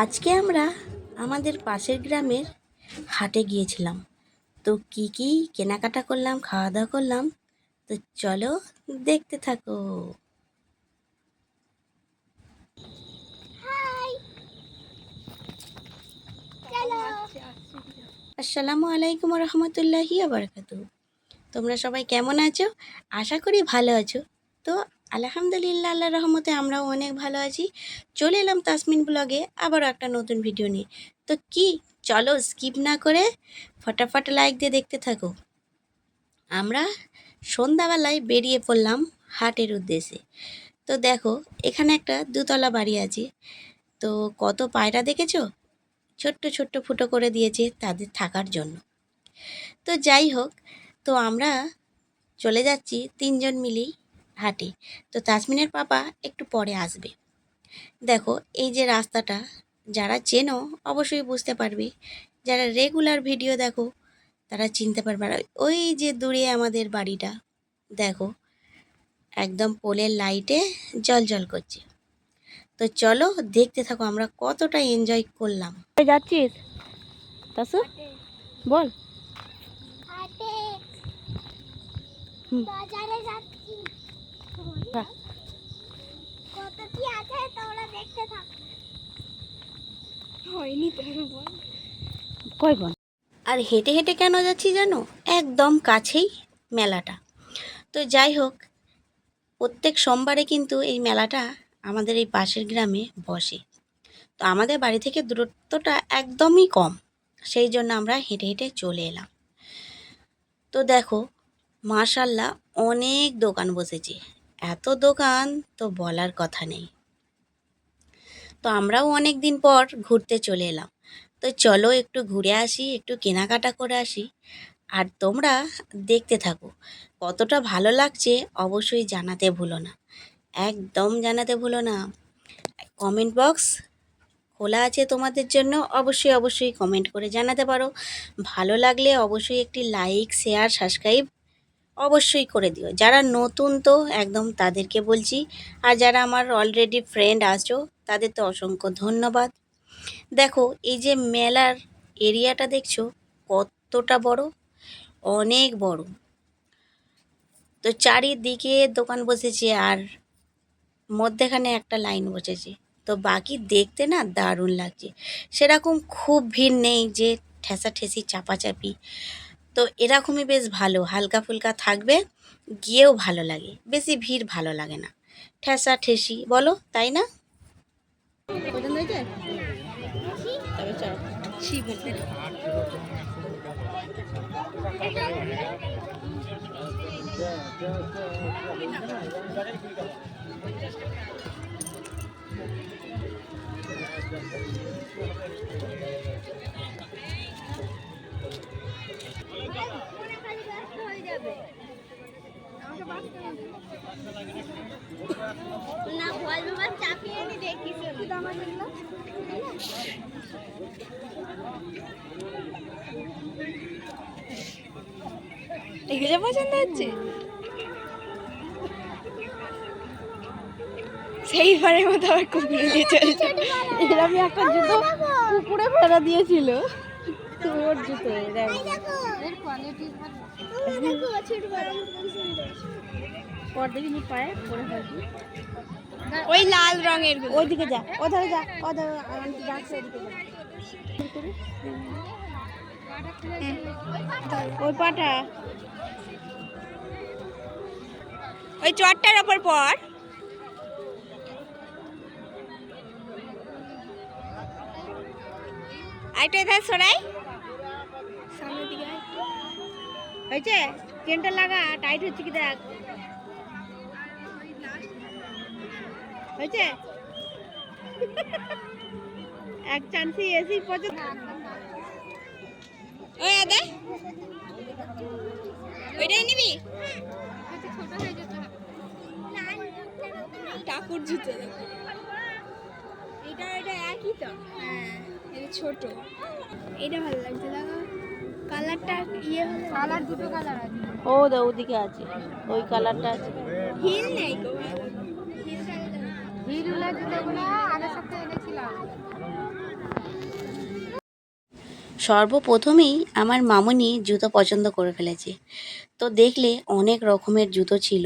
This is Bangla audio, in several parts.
আজকে আমরা আমাদের পাশের গ্রামের হাটে গিয়েছিলাম। তো কি কি কেনাকাটা করলাম খাওয়া দাওয়া করলাম তো চলো দেখতে থাকো। আসসালামু আলাইকুম রহমতুল্লাহি আবরকাতু তোমরা সবাই কেমন আছো? আশা করি ভালো আছো। তো আলহামদুলিল্লাহ আল্লাহ রহমতে আমরাও অনেক ভালো আছি। চলে এলাম তাসমিন ব্লগে আবারও একটা নতুন ভিডিও নিয়ে। তো কি, চলো স্কিপ না করে ফটাফট লাইক দিয়ে দেখতে থাকো। আমরা সন্ধ্যাবেলায় বেরিয়ে পড়লাম হাটের উদ্দেশ্যে। তো দেখো, এখানে একটা দুতলা বাড়ি আছে। তো কত পায়রা দেখেছ? ছোট্ট ছোট্ট ফুটো করে দিয়েছে তাদের থাকার জন্য। তো যাই হোক, তো আমরা চলে যাচ্ছি তিনজন মিলেই। হাটে। তো তাসমিনের পাপা একটু পরে আসবে। দেখো এই যে রাস্তাটা যারা চেনো অবশ্যই বুঝতে পারবে। যারা রেগুলার ভিডিও দেখো তারা চিনতে পারবে। আর ওই যে দূরে আমাদের বাড়িটা দেখো একদম পোলের লাইটে জল জল করছে। তো চলো দেখতে থাকো আমরা কতটা এনজয় করলাম। যাচ্ছিস? তাসু বল। বাজারে যাচ্ছি। কত কি আছে তোমরা দেখতে থাক। হয়নি তোর বল। আর হেঁটে হেঁটে কেন যাচ্ছি জানো? একদম কাছেই মেলাটা। তো যাই হোক প্রত্যেক সোমবারে কিন্তু এই মেলাটা আমাদের এই পাশের গ্রামে বসে। তো আমাদের বাড়ি থেকে দূরত্বটা একদমই কম সেই জন্য আমরা হেঁটে হেঁটে চলে এলাম। তো দেখো মাশাল্লাহ অনেক দোকান বসেছে। এত দোকান তো বলার কথা নেই। তো আমরাও অনেক দিন পর ঘুরতে চলে এলাম। তো চলো একটু ঘুরে আসি, একটু কেনাকাটা করে আসি। আর তোমরা দেখতে থাকো, কতটা ভালো লাগছে অবশ্যই জানাতে ভুলো না। একদম জানাতে ভুলো না। কমেন্ট বক্স খোলা আছে তোমাদের জন্য, অবশ্যই অবশ্যই কমেন্ট করে জানাতে পারো। ভালো লাগলে অবশ্যই একটি লাইক, শেয়ার, সাবস্ক্রাইব অবশ্যই করে দিও। যারা নতুন তো একদম তাদেরকে বলছি, আর যারা আমার অলরেডি ফ্রেন্ড আছো, তাদের তো অসংখ্য ধন্যবাদ। দেখো, এই যে মেলার এরিয়াটা দেখছ, কতটা বড়? অনেক বড়। তো চারিদিকে দোকান বসেছে, আর মধ্যেখানে একটা লাইন বসেছে। তো বাকি দেখতে না দারুণ লাগছে। সেরকম খুব ভিড় নেই যে ঠেসাঠেসি, চাপাচাপি। তো এরকমই বেশ ভালো, হালকা ফুলকা থাকবে, গিয়েও ভালো লাগে, বেশি ভিড় ভালো লাগে না। ঠেসা ঠেসি, বলো, তাই না? পছন্দ হয়েছে? এগুলো পছন্দ হচ্ছে? সেইবারের মতো আবার কুকুরে নিয়ে চলছে এরকমই একটা জুতো কুকুরে ফেরা দিয়েছিল। তোর জুতো দেখো। দেখো। এর কোয়ালিটি ভালো দেখো ছোট বড় কি সুন্দর পর দেখিনি পায়ে পরে ফেলবি ওই লাল রঙেরগুলো। ওইদিকে যা ওধারে যা ওধারে ডাকছে ওইদিকে যা। ওই পাটা। ওই চটটার ওপর পর। আইটা এধার সরাই সামনের দিকে হয়েছে? চেনটা লাগা টাইট হচ্ছে কি দেখ? হয়েছে? এক চান্সই এসি পর্যন্ত ওই আদা। ওইটাই নিবি? ঠাকুর জুতো এটা এটা একই তো? হ্যাঁ এটা ছোট। এটা ভালো লাগছে দেখো কালারটা ইয়ে হলে। কালার দুটো কালার আছে। ও দা ওদিকে আছে। ওই কালারটা আছে। হিল নেই গো হিল আগের সপ্তাহে এনেছিলাম। সর্বপ্রথমেই আমার মামনি জুতো পছন্দ করে ফেলেছে। তো দেখলে অনেক রকমের জুতো ছিল।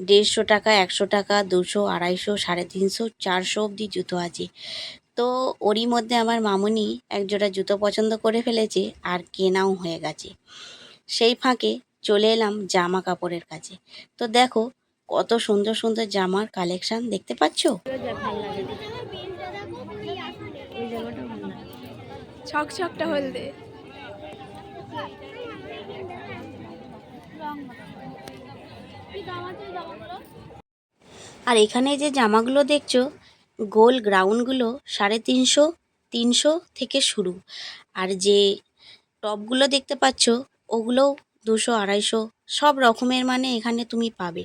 দেড়শো টাকা, একশো টাকা, দুশো, আড়াইশো, সাড়ে তিনশো, চারশো অবধি জুতো আছে। তো ওরই মধ্যে আমার মামনি একজোড়া জুতো পছন্দ করে ফেলেছে আর কেনাও হয়ে গেছে। সেই ফাঁকে চলে এলাম জামা কাপড়ের কাছে। তো দেখো কত সুন্দর সুন্দর জামার কালেকশন দেখতে পাচ্ছো? ছক ছকটা হলদে আর এখানে যে জামাগুলো দেখছ, গোল গ্রাউন্ডগুলো সাড়ে তিনশো তিনশো থেকে শুরু। আর যে টপগুলো দেখতে পাচ্ছ, ওগুলোও দুশো, আড়াইশো, সব রকমের মানে এখানে তুমি পাবে।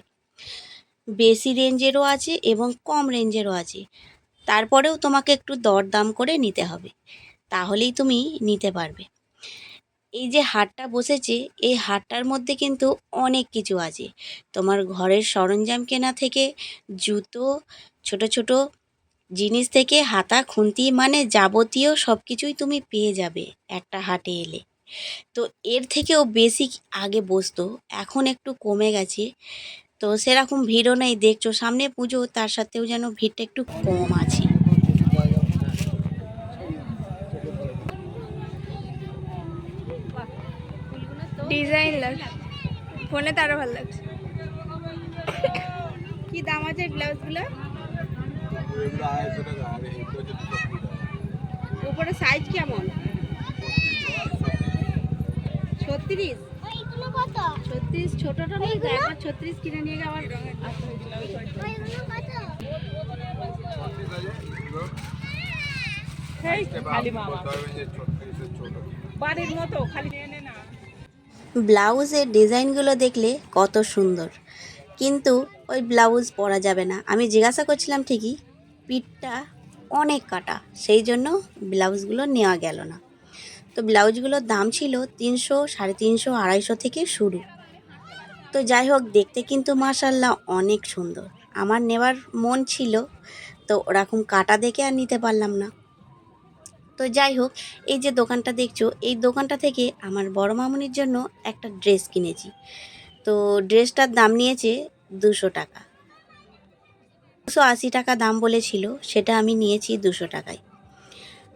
বেশি রেঞ্জেরও আছে এবং কম রেঞ্জেরও আছে। তারপরেও তোমাকে একটু দরদাম করে নিতে হবে। তাহলেই তুমি নিতে পারবে। এই যে হাটটা বসেছে, এই হাটটার মধ্যে কিন্তু অনেক কিছু আছে। তোমার ঘরের সরঞ্জাম কেনা থেকে, জুতো, ছোট ছোট জিনিস থেকে, হাতা, খুন্তি মানে যাবতীয় সব কিছুই তুমি পেয়ে যাবে একটা হাটে এলে। তো এর থেকেও বেশি আগে বসতো, এখন একটু কমে গেছে। তো সেরকম ভিড়ও নেই, দেখছ সামনে পুজো, তার সাথেও যেন ভিড়টা একটু কম আছে। ডিজাইন লাগছে ফোনে তো আরও ভালো লাগছে। কি দাম আছে ব্লাউজগুলো? উপরে সাইজ কেমন? ছত্রিশ? ছত্রিশ ছোটটা নেই একবার ছত্রিশ কিনে নিয়ে আবার বাড়ির মতো খালি ব্লাউজের ডিজাইনগুলো দেখলে কত সুন্দর। কিন্তু ওই ব্লাউজ পরা যাবে না। আমি জিজ্ঞাসা করছিলাম, ঠিকই? পিঠটা অনেক কাটা, সেই জন্য ব্লাউজগুলো নেওয়া গেল না। তো ব্লাউজগুলোর দাম ছিল তিনশো, সাড়ে তিনশো, আড়াইশো থেকে শুরু। তো যাই হোক, দেখতে কিন্তু মাশাল্লাহ অনেক সুন্দর। আমার নেওয়ার মন ছিল, তো ওরকম কাটা দেখে আর নিতে পারলাম না। তো যাই হোক, এই যে দোকানটা দেখছ, এই দোকানটা থেকে আমার বড় মামুনির জন্য একটা ড্রেস কিনেছি। তো ড্রেসটার দাম নিয়েছে দুশো টাকা। দুশো আশি টাকা দাম বলেছিল, সেটা আমি নিয়েছি দুশো টাকায়।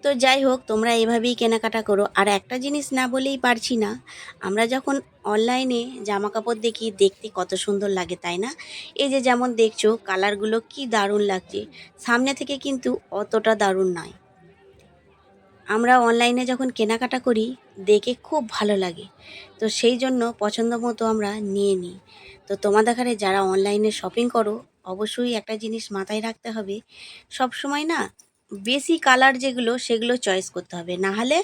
তো যাই হোক, তোমরা এভাবেই কেনাকাটা করো। আর একটা জিনিস না বলেই পারছি না, আমরা যখন অনলাইনে জামা কাপড় দেখি, দেখতে কত সুন্দর লাগে, তাই না? এই যে যেমন দেখছ, কালারগুলো কি দারুণ লাগছে। সামনে থেকে কিন্তু অতটা দারুণ নয়। আমরা অনলাইনে যখন কেনাকাটা করি, দেখে খুব ভালো লাগে। তো সেই জন্য পছন্দ মতো আমরা নিয়ে নিই। তো তোমাদের ঘরে যারা অনলাইনে শপিং করো, অবশ্যই একটা জিনিস মাথায় রাখতে হবে সব সময় না বেশি কালার যেগুলো, সেগুলো চয়েস করতে হবে। না হলে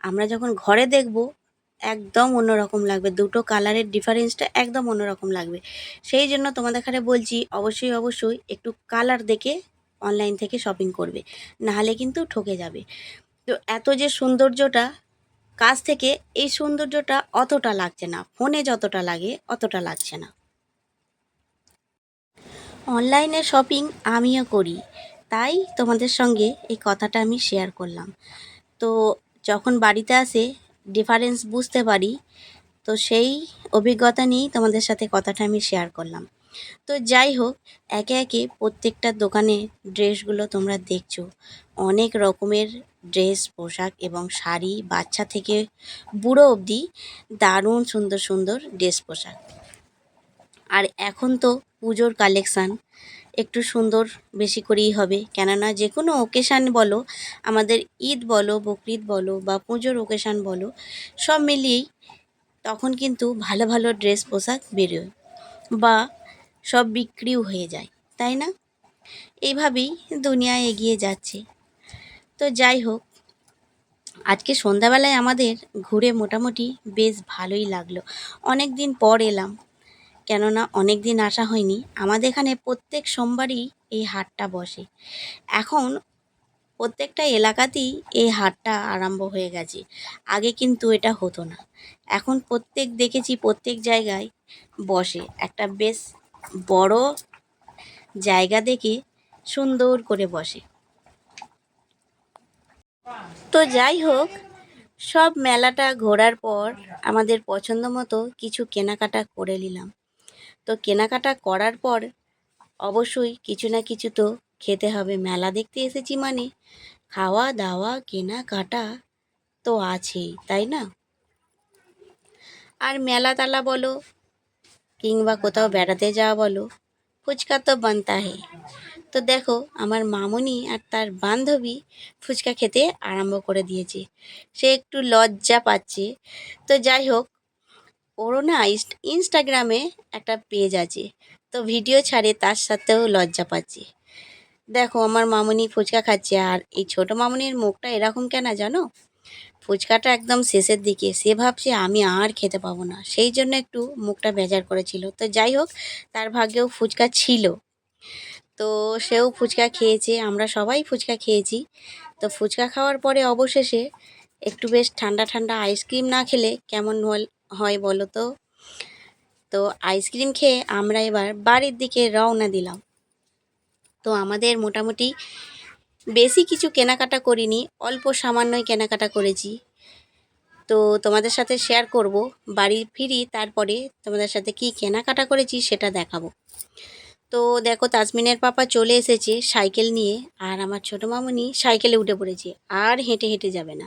আমরা যখন ঘরে দেখব, একদম অন্যরকম লাগবে। দুটো কালারের ডিফারেন্সটা একদম অন্যরকম লাগবে। সেই জন্য তোমাদের ঘরে বলছি, অবশ্যই অবশ্যই একটু কালার দেখে অনলাইন থেকে শপিং করবে। না হলে কিন্তু ঠকে যাবে। তো এত যে সৌন্দর্যটা কাছ থেকে এই সৌন্দর্যটা অতটা লাগছে না। ফোনে যতটা লাগে, অতটা লাগছে না। অনলাইনে শপিং আমিও করি। তাই তোমাদের সঙ্গে এই কথাটা আমি শেয়ার করলাম। তো যখন বাড়িতে আসে ডিফারেন্স বুঝতে পারি। তো সেই অভিজ্ঞতা নিয়েই তোমাদের সাথে কথাটা আমি শেয়ার করলাম। তো যাই হোক, একে একে প্রত্যেকটা দোকানে ড্রেসগুলো তোমরা দেখছ। অনেক রকমের ড্রেস, পোশাক এবং শাড়ি বাচ্চা থেকে বুড়ো অবধি দারুণ সুন্দর সুন্দর ড্রেস পোশাক। আর এখন তো পুজোর কালেকশান একটু সুন্দর বেশি করেই হবে। কেননা যে কোনো ওকেশান বলো, আমাদের ঈদ বলো, বকরিদ বলো বা পুজোর ওকেশান বলো, সব মিলিয়েই তখন কিন্তু ভালো ভালো ড্রেস পোশাক বেরোয় বা সব বিক্রিও হয়ে যায়, তাই না? এইভাবেই দুনিয়া এগিয়ে যাচ্ছে। তো যাই হোক, আজকে সন্ধ্যাবেলায় আমাদের ঘুরে মোটামুটি বেশ ভালোই লাগল। অনেক দিন পর এলাম, কেননা অনেক দিন আসা হয়নি। আমাদের এখানে প্রত্যেক সোমবারই এই হাটটা বসে। এখন প্রত্যেকটা এলাকাতেই এই হাটটা আরম্ভ হয়ে গেছে। আগে কিন্তু এটা হতো না। এখন প্রত্যেক দেখেছি প্রত্যেক জায়গায় বসে। একটা বেশ বড় জায়গা দেখে সুন্দর করে বসে। তো যাই হোক, সব মেলাটা ঘোরার পর আমাদের পছন্দ মতো কিছু কেনাকাটা করে নিলাম। তো কেনাকাটা করার পর অবশ্যই কিছু না কিছু তো খেতে হবে। মেলা দেখতে এসেছি মানে খাওয়া দাওয়া, কেনাকাটা তো আছেই, তাই না? আর মেলা তালা বলো, কিংবা কোথাও বেড়াতে যাওয়া বলো, ফুচকা তো বানতা হে তো দেখো, আমার মামুনি আর তার বান্ধবী ফুচকা খেতে আরম্ভ করে দিয়েছে। সে একটু লজ্জা পাচ্ছে। তো যাই হোক, ওরও না ইনস্টাগ্রামে একটা পেজ আছে। তো ভিডিও ছাড়ে, তার সাথেও লজ্জা পাচ্ছে। দেখো, আমার মামুনি ফুচকা খাচ্ছে আর এই ছোট মামুনির মুখটা এরকম কেন জানো? ফুচকাটা একদম শেষের দিকে। সে ভাবছে, আমি আর খেতে পাবো না। সেই জন্য একটু মুখটা বেজার করেছিল। তো যাই হোক, তার ভাগ্যেও ফুচকা ছিল। তো সেও ফুচকা খেয়েছে, আমরা সবাই ফুচকা খেয়েছি। তো ফুচকা খাওয়ার পরে অবশেষে একটু বেশ ঠান্ডা ঠান্ডা আইসক্রিম না খেলে কেমন হয় বলো তো? তো আইসক্রিম খেয়ে আমরা এবার বাড়ির দিকে রওনা দিলাম। তো আমাদের মোটামুটি বেশি কিছু কেনাকাটা করিনি, অল্প সামান্যই কেনাকাটা করেছি। তো তোমাদের সাথে শেয়ার করব, বাড়ি ফিরি তারপরে তোমাদের সাথে কি কেনাকাটা করেছি সেটা দেখাবো। তো দেখো তাজমিনের পাপা চলে এসেছে সাইকেল নিয়ে, আর আমার ছোটো মামুনি সাইকেলে উঠে পড়েছে, আর হেঁটে হেঁটে যাবে না।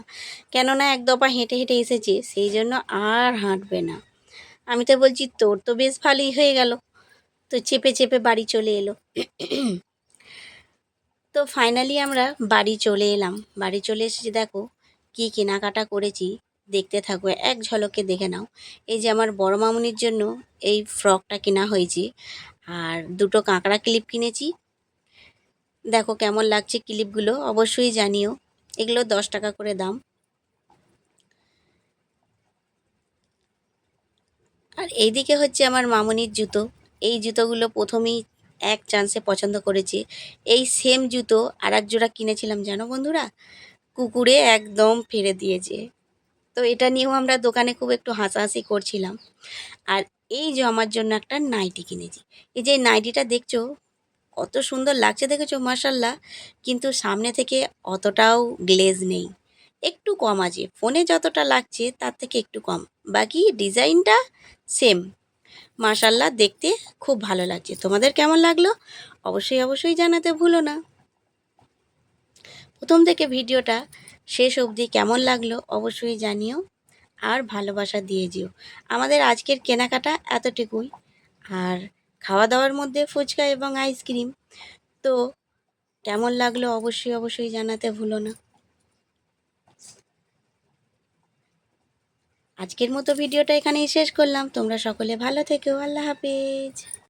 কেননা এক দফা হেঁটে হেঁটে এসেছে, সেই জন্য আর হাঁটবে না। আমি তো বলছি, তোর তো বেশ ভালোই হয়ে গেল। তো চেপে চেপে বাড়ি চলে এলো। তো ফাইনালি আমরা বাড়ি চলে এলাম। বাড়ি চলে এসেছি, দেখো কি কেনাকাটা করেছি। দেখতে থাকো, এক ঝলকে দেখে নাও। এই যে আমার বড় মামুনির জন্য এই ফ্রকটা কেনা হয়েছে আর দুটো কাঁকড়া ক্লিপ কিনেছি। দেখো কেমন লাগছে ক্লিপগুলো, অবশ্যই জানিও। এগুলো দশ টাকা করে দাম। আর এইদিকে হচ্ছে আমার মামুনির জুতো। এই জুতোগুলো প্রথমেই এক চান্সে পছন্দ করেছে। এই সেম জুতো আর এক জোড়া কিনেছিলাম, জানো বন্ধুরা? কুকুরে একদম ফেলে দিয়েছে। তো এটা নিয়েও আমরা দোকানে খুব একটু হাসাহাসি করছিলাম। আর এই যে আমার জন্য একটা নাইটি কিনেছি। এই যে নাইটিটা দেখছ, কত সুন্দর লাগছে দেখেছ মার্শাল্লাহ কিন্তু সামনে থেকে অতটাও গ্লেজ নেই। একটু কম আছে, ফোনে যতটা লাগছে তার থেকে একটু কম। বাকি ডিজাইনটা সেম মার্শাল্লাহ দেখতে খুব ভালো লাগছে। তোমাদের কেমন লাগল? অবশ্যই অবশ্যই জানাতে ভুলো না। প্রথম থেকে ভিডিওটা শেষ অবধি কেমন লাগল অবশ্যই জানিও। আর ভালোবাসা দিয়ে যেও। আমাদের আজকের কেনাকাটা এতটুকুই। আর খাওয়া দাওয়ার মধ্যে ফুচকা এবং আইসক্রিম। তো কেমন লাগল অবশ্যই অবশ্যই জানাতে ভুলো না। আজকের মতো ভিডিওটা এখানেই শেষ করলাম। তোমরা সকলে ভালো থেকো। আল্লাহ হাফেজ।